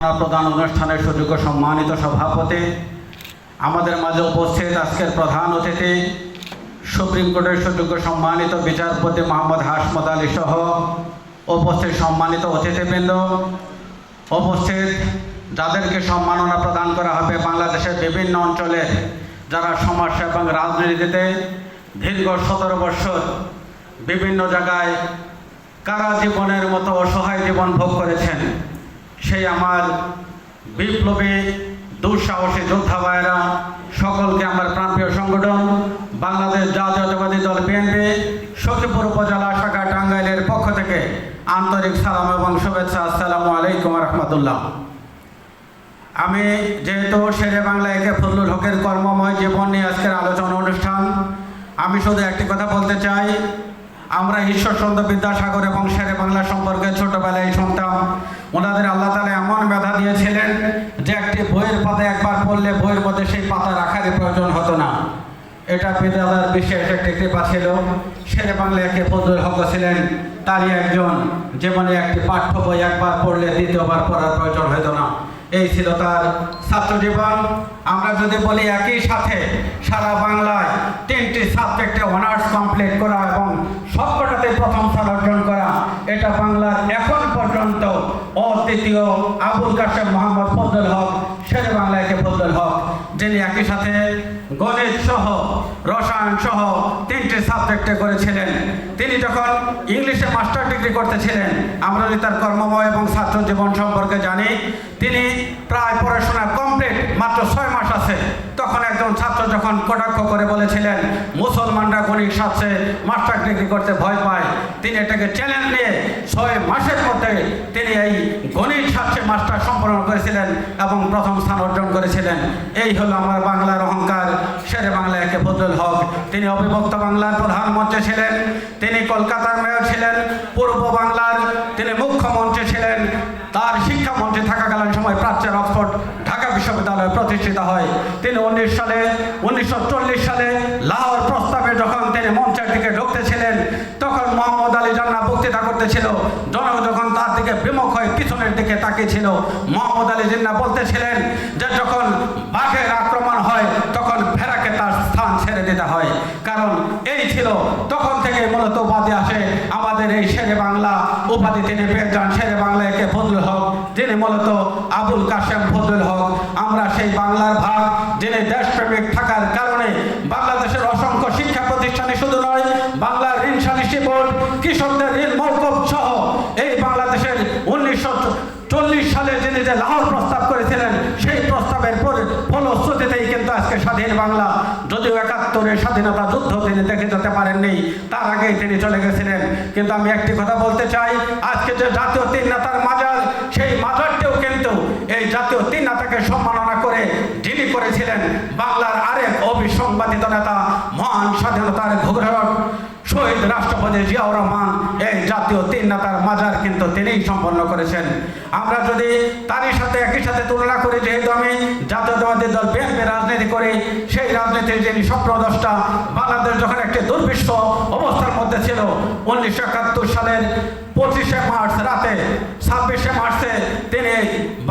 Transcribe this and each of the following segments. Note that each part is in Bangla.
প্রধান অনুষ্ঠানের সুযোগ্য সম্মানিত সভাপতি। আমাদের মাঝে উপস্থিত আজকের প্রধান অতিথি, সুপ্রিম কোর্টের সুযোগ্য সম্মানিত বিচারপতি মোহাম্মদ হাসমদ আলী সহ উপস্থিত সম্মানিত অতিথিবৃন্দ। উপস্থিত যাদেরকে সম্মাননা প্রদান করা হবে বাংলাদেশের বিভিন্ন অঞ্চলে যারা সমাজসেবা এবং রাজনীতিতে দীর্ঘ সতেরো বৎসর বিভিন্ন জায়গায় কারা জীবনের মতো অসহায় জীবন ভোগ করেছেন সেই আমার বিপ্লবী, দুঃসাহসী যোদ্ধা ভাইয়েরা, সকলকে আমার প্রাণপ্রিয় সংগঠন, বাংলাদেশ জাতীয়তাবাদী দল বিএনপি সখীপুর উপজেলা শাখা টাঙ্গাইলের পক্ষ থেকে আন্তরিক সালাম এবং শুভেচ্ছা। আসসালামু আলাইকুম রহমতুল্লাহ। আমি যেহেতু শেরে বাংলা একে ফজলুল হকের কর্মময় জীবন নিয়ে আজকের আলোচনা অনুষ্ঠান, আমি শুধু একটি কথা বলতে চাই আমরা ঈশ্বরচন্দ্র বিদ্যাসাগর এবং শেরে বাংলা সম্পর্কে ছোটবেলায় শুনতাম। ওনাদের আল্লাহ তালা এমন মেধা দিয়েছিলেন যে একটি বইয়ের পাতা একবার পড়লে বইয়ের মধ্যে সেই পাতা রাখারই প্রয়োজন হতো না। এটা বিদ্যালয়ের বিশেষ একটি কৃপা ছিল। শেরে বাংলা একে ফজলুল হক ছিলেন। তারই একজন যেমন একটি পাঠ্য বই একবার পড়লে দ্বিতীয়বার পড়ার প্রয়োজন হতো না। এই ছিল তার ছাত্র জীবন। আমরা যদি বলি একই সাথে সারা বাংলায় তিনটি সাবজেক্টে অনার্স কমপ্লিট করা এবং সবকটাতে প্রথম স্থান অর্জন করা এটা বাংলার এখন পর্যন্ত অদ্বিতীয় আবুল কাশেম মোহাম্মদ ফজল হক, শেরে বাংলাকে ফজল হক, যিনি একই সাথে গণিত সহ, রসায়ন সহ তিনটি সাবজেক্টে করেছিলেন। তিনি যখন ইংলিশে মাস্টার ডিগ্রি করতেছিলেন, আমরা যদি তার কর্মময় এবং ছাত্র জীবন সম্পর্কে জানি, তিনি প্রায় পড়াশোনা কমপ্লিট মাত্র ছয় মাস আছে। একজন ছাত্র যখন কটাক্ষ করে বলেছিলেন, মুসলমানরা গণিত সাথে মাস্টার ডিগ্রি করতে ভয় পায়। তিনি এটাকে চ্যালেঞ্জ নিয়ে ছয় মাসের মধ্যে তিনি এই গণিত শাস্ত্রে মাস্টার সম্পন্ন করেছিলেন এবং প্রথম স্থান অর্জন করেছিলেন। এই হলো আমার বাংলার অহংকার শেরে বাংলা একে ফজল হক। তিনি অবিভক্ত বাংলার প্রধানমন্ত্রী ছিলেন, তিনি কলকাতার মেয়র ছিলেন, পূর্ব বাংলার তিনি মুখ্যমন্ত্রী ছিলেন, তার শিক্ষামন্ত্রী থাকাকালীন সময় প্রাচ্যের অক্সফোর্ড বিশ্ববিদ্যালয় প্রতিষ্ঠিত হয়। তিনি উনিশ সালে, উনিশশো সালে লাহোর প্রস্তাবে যখন তিনি মঞ্চের দিকে ঢুকতেছিলেন, তখন মোহাম্মদ আলী জান্না বক্তৃতা করতেছিল। জনক যখন তার দিকে বিমুখ হয়ে পিছনের দিকে তাকিয়েছিল, মোহাম্মদ আলী জিন্না বলতেছিলেন যে যখন বাঘের আক্রমণ হয়, তখন ভেড়াকে তার স্থান ছেড়ে দিতে হয়। কারণ এই ছিল তখন থেকে মূলত উপাধি আসে। আমাদের এই শেরে বাংলা উপাধি তিনি পেয়ে যান। শেরে বাংলা একে ফজলুল হক। যিনি মূলত আবুল কাশেম ফজল হক। আমরা সেই বাংলার ভাগ যিনি দেশপ্রেমিক থাকার কারণে বাংলাদেশের অসংখ্য শিক্ষা প্রতিষ্ঠানে শুধু নয়, বাংলার ঋণ সালিসি বোর্ড, কৃষকদের ঋণ মৌকুব সহ এই বাংলাদেশের উনিশশো চল্লিশ সালে যিনি যে লাহোর প্রস্তাব করেছিলেন, সেই প্রস্তাবের পরে ফলশ্রুতিতেই কিন্তু আজকে স্বাধীন বাংলা, যদিও একাত্তরের স্বাধীনতা যুদ্ধ তিনি দেখে যেতে পারেননি, তার আগেই তিনি চলে গেছিলেন। কিন্তু আমি একটি কথা বলতে চাই, আজকে যে জাতীয় তিন নেতার মাজার, সেই মাজারটিও কিন্তু এই জাতীয় তিন নেতাকে সম্মাননা করে যিনি করেছিলেন বাংলার আরেক অবিসংবাদিত নেতা, মহান স্বাধীনতার ঘুঘরট শহীদ রাষ্ট্রপতি জিয়াউর রহমান। এই জাতীয় তিন নেতার মাজার কিন্তু তিনিই সম্পন্ন করেছেন। আমরা যদি তারই সাথে একই সাথে তুলনা করি, যেহেতু আমি জাতীয়তাবাদী দল বিএনপি রাজনীতি করি, সেই রাজনীতির যিনি স্বপ্নদষ্টা বাংলাদেশ যখন একটি দুর্বিশ্ব অবস্থার মধ্যে ছিল, উনিশশো একাত্তর সালের পঁচিশে মার্চ রাতে, ছাব্বিশে মার্চে তিনি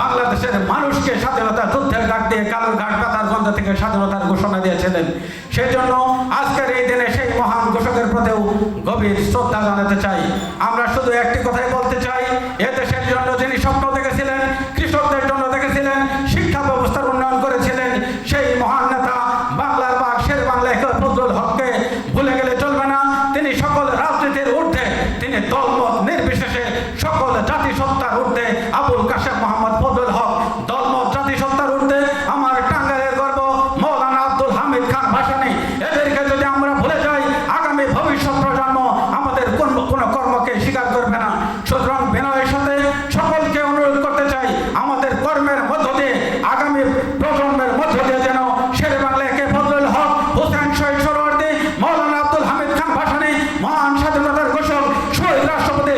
বাংলাদেশের মানুষকে স্বাধীনতা যুদ্ধের ডাক দিয়ে কালুর ঘাট পাতারগঞ্জ থেকে স্বাধীনতার ঘোষণা দিয়েছিলেন। সেই জন্য আজকের এই দিনে সেই মহান ঘোষকের প্রতিও গভীর শ্রদ্ধা জানাতে চাই। আমরা শুধু একটি কথাই বলতে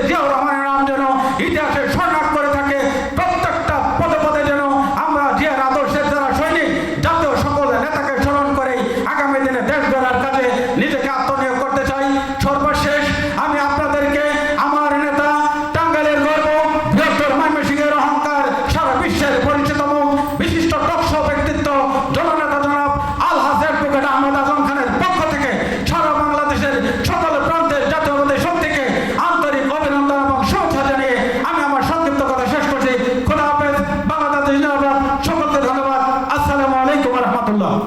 যে